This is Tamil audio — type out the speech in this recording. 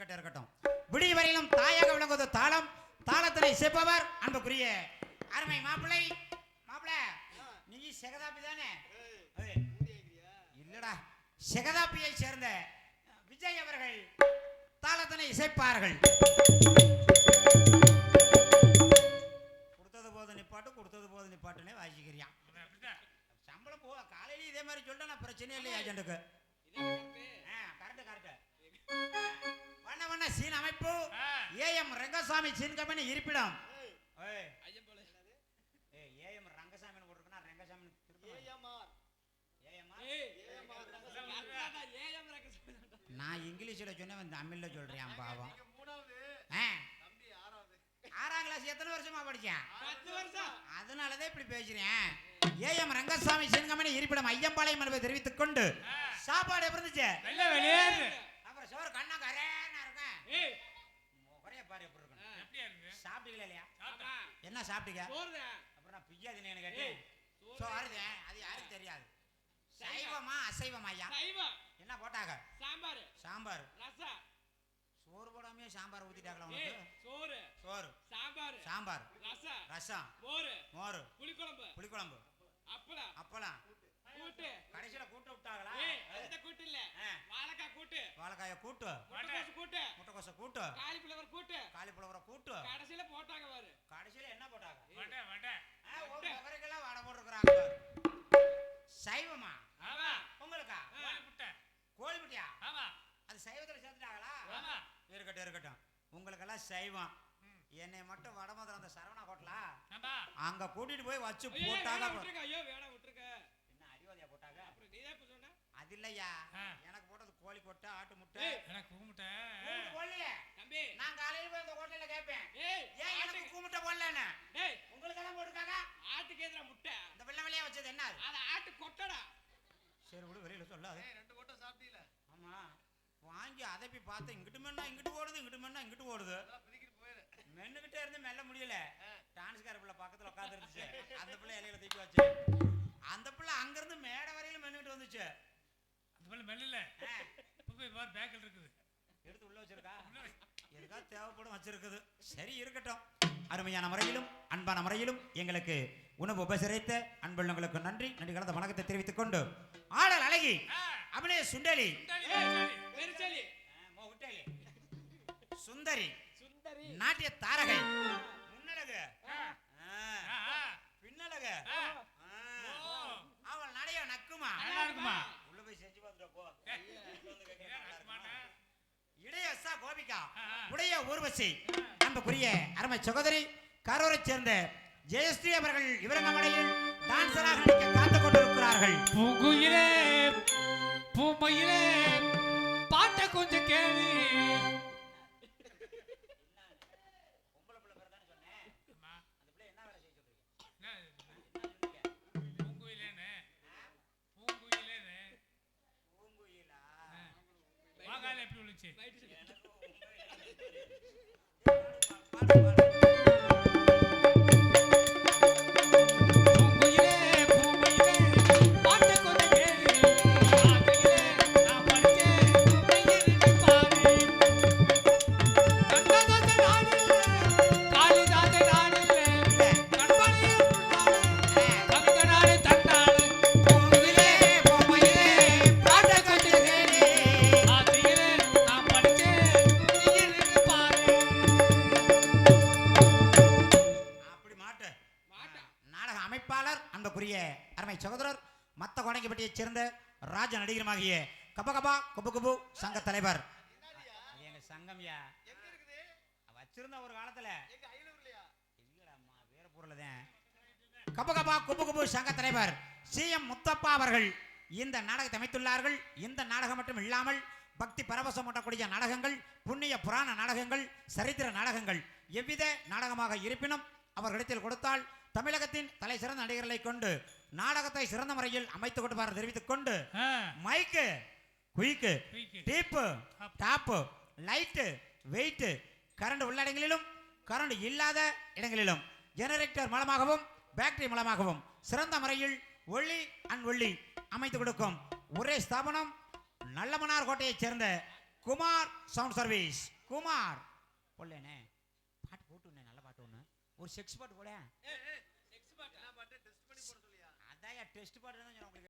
அனைத்திற்கும் தாயாக விளங்குவது தாளம். தாளத்தினை இசைப்பவர் அன்புக்குரிய அருமை மாப்பிள்ளை. மாப்பிள்ள நீ செகதாபி தானே? இல்லடா. செகதாபியை சேர்ந்த விஜய் அவர்கள் தாளத்தினை இசைப்பார்கள். கொடுத்தது போது நிப்பாட்டு கொடுத்தது போது நிப்பாட்டுனே வாசிக்கிறியான் சம்பளம் போ காலையிலேயே இதே மாதிரி சொல்லிட்டா நான் பிரச்சனையே இல்லை ஏஜென்ட்டுக்கு அமைப்பு ஏஎம் ரங்கசாமி சீன் கம்பெனி இருப்பிடம் ரங்கசாமி. நான் இங்கிலீஷ்ல சொன்னேன் தமிழ்ல சொல்றேன் பாவம். ஆறாம் கிளாஸ் எத்தனை வருஷமா படிச்சேன் அதனாலதான் இப்படி பேசுறேன் ஏஎம் ரங்கசாமி சின்கமணி இருப்பிடம் ஐயம்பாளையம் என்பதை தெரிவித்துக் கொண்டு சாப்பாடு எப்படி இருந்துச்சு வெள்ளை வெளியேறு அப்புறம் சோறு கண்ணா கரேனா இருக்கும் ஏய் முகரைய பாரு எப்படி இருக்கும் எப்படியா இருக்கு சாப்பிட்டீங்களா இல்லையா சாப்பிட்டா என்ன சாப்பிட்டீங்க? அப்புறம் நான் பிய்யாதுன்னு கேட்டேன்? சோறுதே அது யாருக்கு தெரியாது. சைவமா. அசைவமா ஐயா? என்ன போட்டாங்க? சாம்பார். சாம்பார். ரசம். சோறு போடாமே சாம்பார் ஊத்திட்டாங்களா உனக்கு? சோறு. சோறு. சாம்பார். சாம்பார். ரசம். ரசம். மோர். மோர். புளிக்குழம்பு. புளிக்குழம்பு. அப்பளம். அப்பளம். கூட்டு. கடைசியில கூட்டு விட்டாங்களா? அந்த கூட்டு இல்ல. வாழைக்காய் கூட்டு. வாழைக்காய கூட்டு. முட்டைக்கோசு கூட்டு. முட்டைக்கோச கூட்டு. காலிஃபிளவர் கூட்டு. காலிஃபிளவரை கூட்டு. கடைசியில போட்டாங்க பாரு. கடைசியில உங்களுக்கெல்லாம் சைவம் என்னை மட்டும் வடமதுரை அந்த சரவணா ஹோட்டலா ஆமா அங்க கூட்டிட்டு போய் வச்சு போட்டாங்க ஐயோ என்ன அறிவாதியா போட்டாங்க? அப்புறம் சொன்ன? அது இல்லையா. எனக்கு போட்டது கோழி கொட்டை ஆட்டு முட்டை. எனக்கு கூமுட்டை போடலையே? தம்பி. நான் காலையில போய் இந்த ஹோட்டல்ல கேட்பேன் ஏய் ஏன் எனக்கு கூமுட்டை போடலன்னு? ஏய். உங்களுக்கு எல்லாம் போட்டுருக்காங்க? ஆட்டுக்கு எதிரா முட்டை. இந்த வெள்ளை வெள்ளையா வச்சது என்ன அது? ஆட்டு கொட்டடா. சரி விடு வெளியில சொல்லாது ஆமா. வாங்கி அதப்பி பார்த்தேன் இங்கிட்டு மென்னா இங்கிட்டு ஓடுது இங்கிட்டு மென்னா இங்கிட்டு ஓடுது. மென்னுகிட்டே இருந்து மெல்ல முடியல. டான்ஸ்கார பிள்ளை பக்கத்துல உட்கார்ந்து இருந்துச்சு. அந்த பிள்ளை இலையில தூக்கி வச்சு. அந்த பிள்ளை அங்கிருந்து மேடை வரையில மென்னுகிட்டு வந்துச்சு. அந்த மேல மெல்லல. போய் பார் பேக்கில் இருக்குது. எடுத்து உள்ள வச்சிருக்கா? எதுக்கா தேவைப்படும் வச்சிருக்குது. சரி இருக்கட்டும். அருமையான முறையிலும் அன்பான முறையிலும் எங்களுக்கு உணவு உபசரித்த அன்புள்ளங்களுக்கு நன்றி. நன்றி கலந்த வணக்கத்தை தெரிவித்துக் கொண்டு ஆடல் அழகி அபிநய சுண்டலி. சுந்தரி. சுந்தரி. நாட்டிய தாரகை. முன்னழகு. பின்னழகு. அவள் நடைய நக்குமா? நல்லா இருக்குமா? உள்ள போய் செஞ்சு பார்த்துட்டு போ. ஏய், ஏன் நக்க மாட்டேன்? இடைய எஸ்ஸா கோபிகா. உடைய ஊர்வசி. அன்புக்குரிய அருமை சகோதரி கரூரைச் சேர்ந்த ஜெயஸ்ரீ அவர்கள் இவரங்கமடையில் டான்சராக நடிக்க காத்துக் கொண்டிருக்கிறார்கள். பூமையிலே வாங்கால கோடைக்கப்பட்டியைச் சேர்ந்த ராஜ நடிகருமாகிய கப கபா குபு குபு சங்க தலைவர். எங்க சங்கம்யா? வச்சிருந்த ஒரு காலத்துல. இல்லடாம்மா வேற பொருள் தான் குபு குபு சங்க தலைவர் சி. எம். முத்தப்பா அவர்கள் இந்த நாடகத்தை அமைத்துள்ளார்கள். இந்த நாடகம் மட்டும் இல்லாமல் பக்தி பரவசம் ஊட்டக்கூடிய நாடகங்கள் புண்ணிய புராண நாடகங்கள் சரித்திர நாடகங்கள் எவ்வித நாடகமாக இருப்பினும் அவர்களிடத்தில் கொடுத்தால் தமிழகத்தின் தலை சிறந்த நடிகர்களை கொண்டு நாடகத்தை சிறந்த முறையில் அமைத்துக் கொடுப்பார் தெரிவித்துக் கொண்டு mic quick. Tip top light weight current உள்ள இடங்களிலும் கரண்ட் இல்லாத இடங்களிலும் ஜெனரேட்டர் மூலமாகவும் பேட்டரி மூலமாகவும் சிறந்த முறையில் ஒளி அண்ட் ஒளி அமைத்து கொடுக்கும் ஒரே ஸ்தாபனம் நல்லமனார் கோட்டையைச் சேர்ந்த குமார் சவுண்ட் சர்வீஸ். குமார் போடலண்ணே பாட்டு போட்டு விடனே நல்ல பாட்டு ஒன்று ஒரு செக்ஸ் பாட்டு போட. அதான் டெஸ்ட் பாட்டு உங்களுக்கு.